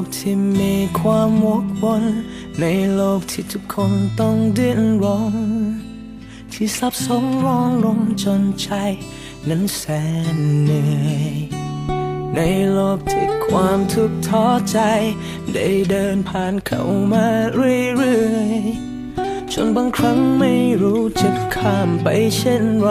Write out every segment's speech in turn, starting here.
กที่มีความวกวนในโลกที่ทุกคนต้องดิ้นรน ที่ซับซ้อนร้อนรนจนใจ นั้นแสนเหนื่อย ในโลกที่ความทุกข์ท้อใจ ได้เดินผ่านเข้ามาเรื่อยๆจนบางครั้งไม่รู้จะข้ามไปเช่นไร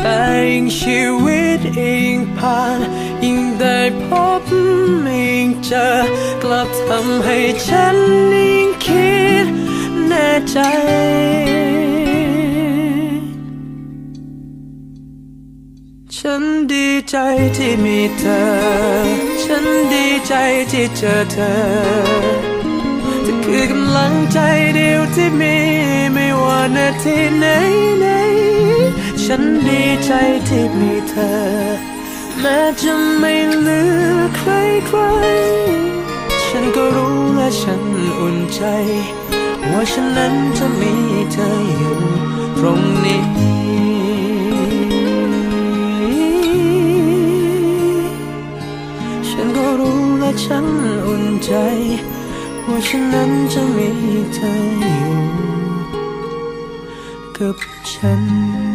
แต่ยิ่งชีวิตยิ่งผ่านยิ่งได้พบยิ่งเจอกลับทำให้ฉันยิ่งคิดแน่ใจ ใจที่มีเธอ ฉันดีใจที่เจอเธอเธอคือกำลังใจเดียวที่มีไม่ว่านาทีไหนไหนฉันดีใจที่มีเธอ แม้จะไม่เหลือใครใคร ฉันก็รู้และฉันอุ่นใจ ว่าฉันนั้นจะมีเธออยู่ตรงนี้ ฉันนั้นจะมีเธออยู่กับฉัน